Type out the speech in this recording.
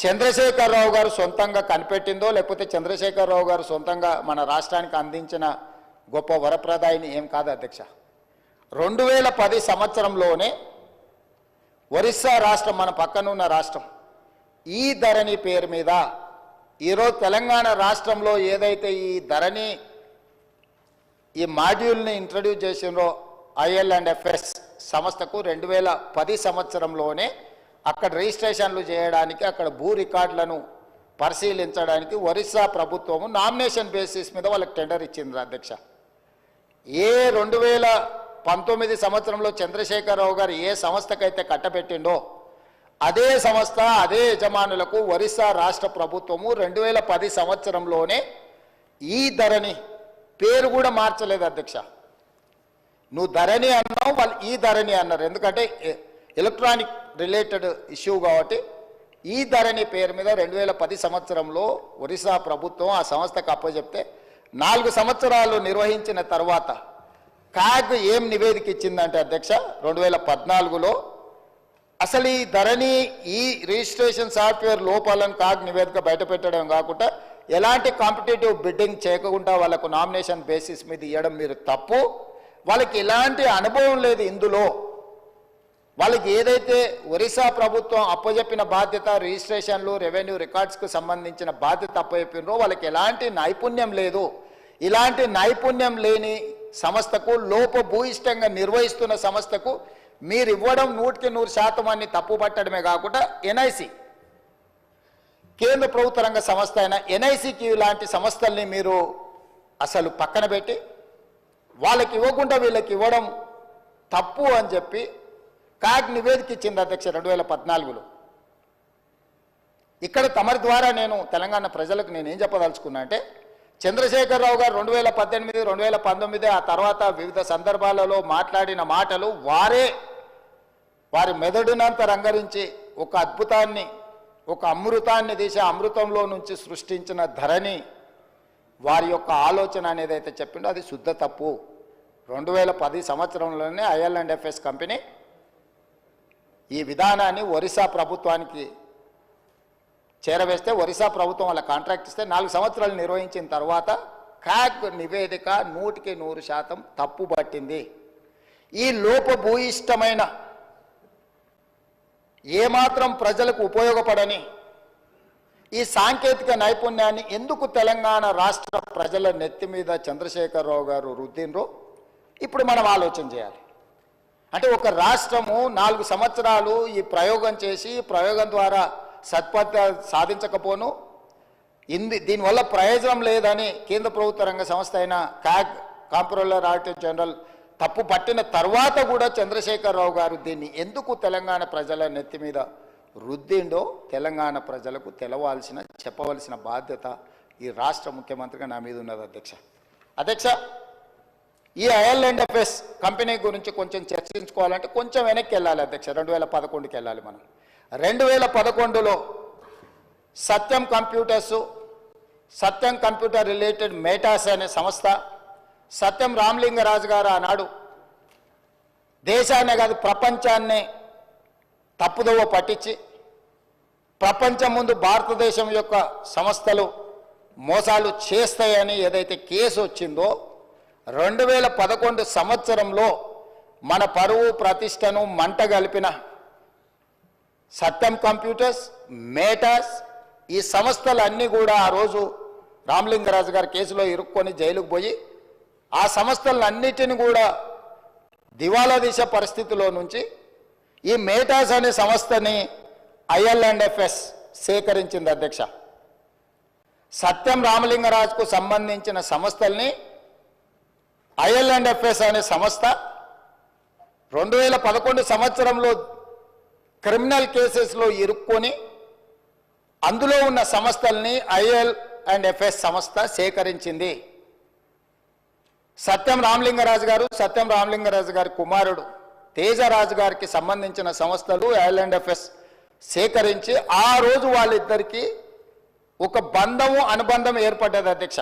చంద్రశేఖరరావు గారు సొంతంగా కనిపెట్టిందో లేకపోతే చంద్రశేఖరరావు గారు సొంతంగా మన రాష్ట్రానికి అందించిన గొప్ప వరప్రదాయిని ఏం కాదు అధ్యక్ష. రెండు వేల పది సంవత్సరంలోనే ఒరిస్సా రాష్ట్రం మన పక్కనున్న రాష్ట్రం. ఈ ధరణి పేరు మీద ఈరోజు తెలంగాణ రాష్ట్రంలో ఏదైతే ఈ ధరణి ఈ మాడ్యూల్ని ఇంట్రడ్యూస్ చేసిందో ఐఎల్ అండ్ ఎఫ్ఎస్ సంస్థకు రెండు వేల పది సంవత్సరంలోనే అక్కడ రిజిస్ట్రేషన్లు చేయడానికి అక్కడ భూ రికార్డులను పరిశీలించడానికి ఒరిస్సా ప్రభుత్వము నామినేషన్ బేసిస్ మీద వాళ్ళకి టెండర్ ఇచ్చింది అధ్యక్ష. ఏ రెండు వేల పంతొమ్మిది సంవత్సరంలో చంద్రశేఖరరావు గారు ఏ సంస్థకైతే కట్టబెట్టిండో అదే సంస్థ అదే యజమానులకు ఒరిస్సా రాష్ట్ర ప్రభుత్వము రెండు వేల పది సంవత్సరంలోనే ఈ ధరని పేరు కూడా మార్చలేదు అధ్యక్ష. నువ్వు ధరణి అన్నావు వాళ్ళు ఈ ధరణి అన్నారు. ఎందుకంటే ఎలక్ట్రానిక్ రిలేటెడ్ ఇష్యూ కాబట్టి ఈ ధరణి పేరు మీద రెండు వేల పది సంవత్సరంలో ఒరిస్సా ప్రభుత్వం ఆ సంస్థకు అప్పచెప్తే నాలుగు సంవత్సరాలు నిర్వహించిన తర్వాత కాగ్ ఏం నివేదిక ఇచ్చిందంటే అధ్యక్ష రెండు వేల పద్నాలుగులో అసలు ఈ ధరణి ఈ రిజిస్ట్రేషన్ సాఫ్ట్వేర్ లోపాలను కాగ్ నివేదిక బయటపెట్టడం కాకుండా ఎలాంటి కాంపిటేటివ్ బిడ్డింగ్ చేయకుండా వాళ్ళకు నామినేషన్ బేసిస్ మీద ఇవ్వడం మీరు తప్పు. వాళ్ళకి ఎలాంటి అనుభవం లేదు ఇందులో. వాళ్ళకి ఏదైతే ఒరిస్సా ప్రభుత్వం అప్పజెప్పిన బాధ్యత రిజిస్ట్రేషన్లు రెవెన్యూ రికార్డ్స్కు సంబంధించిన బాధ్యత అప్పచెప్పినరో వాళ్ళకి ఎలాంటి నైపుణ్యం లేదు. ఇలాంటి నైపుణ్యం లేని సంస్థకు లోపభూయిష్టంగా నిర్వహిస్తున్న సంస్థకు మీరు ఇవ్వడం నూటికి నూరు శాతం అని తప్పుపట్టడమే కాకుండా ఎన్ఐసి కేంద్ర ప్రభుత్వ రంగ సంస్థ అయిన ఎన్ఐసికి లాంటి సంస్థల్ని మీరు అసలు పక్కన పెట్టి వాళ్ళకి ఇవ్వకుండా వీళ్ళకి ఇవ్వడం తప్పు అని చెప్పి కాగ్ నివేదిక ఇచ్చింది అధ్యక్ష రెండు వేల పద్నాలుగులో. ఇక్కడ తమరి ద్వారా నేను తెలంగాణ ప్రజలకు నేను ఏం చెప్పదలుచుకున్నా అంటే చంద్రశేఖరరావు గారు రెండు వేల పద్దెనిమిది రెండు వేల పంతొమ్మిది ఆ తర్వాత వివిధ సందర్భాలలో మాట్లాడిన మాటలు వారే వారి మెదడునంత రంగరించి ఒక అద్భుతాన్ని ఒక అమృతాన్ని తీసే అమృతంలో నుంచి సృష్టించిన ధరని వారి యొక్క ఆలోచన అనేది అయితే చెప్పిండో అది శుద్ధ తప్పు. రెండు వేల పది సంవత్సరంలోనే ఐఎల్ అండ్ ఎఫ్ఎస్ కంపెనీ ఈ విధానాన్ని ఒరిస్సా ప్రభుత్వానికి చేరవేస్తే ఒరిస్సా ప్రభుత్వం వాళ్ళ కాంట్రాక్ట్ ఇస్తే నాలుగు సంవత్సరాలు నిర్వహించిన తర్వాత క్యాగ్ నివేదిక నూటికి నూరు శాతం తప్పు పట్టింది. ఈ లోపభూయిష్టమైన ఏమాత్రం ప్రజలకు ఉపయోగపడని ఈ సాంకేతిక నైపుణ్యాన్ని ఎందుకు తెలంగాణ రాష్ట్ర ప్రజల నెత్తి మీద చంద్రశేఖరరావు గారు రుద్దినరో ఇప్పుడు మనం ఆలోచన చేయాలి. అంటే ఒక రాష్ట్రము నాలుగు సంవత్సరాలు ఈ ప్రయోగం చేసి ప్రయోగం ద్వారా సత్పత్త సాధించకపోను. ఇంది దీనివల్ల ప్రయోజనం లేదని కేంద్ర ప్రభుత్వ రంగ సంస్థ అయిన క్యాగ్ కాంప్రోలర్ ఆడిటర్ జనరల్ తప్పు పట్టిన తర్వాత కూడా చంద్రశేఖరరావు గారు దీన్ని ఎందుకు తెలంగాణ ప్రజల నెత్తి మీద రుద్దిండో తెలంగాణ ప్రజలకు తెలవాల్సిన చెప్పవలసిన బాధ్యత ఈ రాష్ట్ర ముఖ్యమంత్రిగా నా మీద ఉన్నది అధ్యక్ష. అధ్యక్ష ఈ ఐఎల్ అండ్ ఎఫ్ఎస్ కంపెనీ గురించి కొంచెం చర్చించుకోవాలంటే కొంచెం వెనక్కి వెళ్ళాలి అధ్యక్ష. రెండు వేల పదకొండుకి వెళ్ళాలి మనం. రెండు వేల పదకొండులో Satyam computers Satyam computer related Maytas అనే సంస్థ సత్యం రామలింగరాజు గారు ఆనాడు దేశాన్నే కాదు ప్రపంచాన్నే తప్పుదోవ పట్టించి ప్రపంచం ముందు భారతదేశం యొక్క సంస్థలు మోసాలు చేస్తాయని ఏదైతే కేసు వచ్చిందో రెండు వేల పదకొండు సంవత్సరంలో మన పరువు ప్రతిష్టను మంట కలిపిన సత్యం కంప్యూటర్స్ మేటాస్ ఈ సంస్థలన్నీ కూడా ఆ రోజు రామలింగరాజు గారి కేసులో ఇరుక్కొని జైలుకు పోయి ఆ సంస్థలన్నిటిని కూడా దివాలా దిశ పరిస్థితిలో నుంచి ఈ మేటాస్ అనే సంస్థని ఐఎల్ అండ్ ఎఫ్ఎస్ సేకరించింది అధ్యక్ష. సత్యం రామలింగరాజుకు సంబంధించిన సంస్థల్ని ఐఎల్ అండ్ ఎఫ్ఎస్ అనే సంస్థ రెండు వేల పదకొండు సంవత్సరంలో క్రిమినల్ కేసెస్లో ఇరుక్కొని అందులో ఉన్న సంస్థల్ని ఐఎల్ అండ్ ఎఫ్ఎస్ సంస్థ సేకరించింది. సత్యం రామలింగరాజు గారు సత్యం రామలింగరాజు గారి కుమారుడు తేజరాజు గారికి సంబంధించిన సంస్థలు ఐఎల్ అండ్ ఎఫ్ఎస్ సేకరించి ఆ రోజు వాళ్ళిద్దరికీ ఒక బంధము అనుబంధం ఏర్పడ్డది అధ్యక్ష.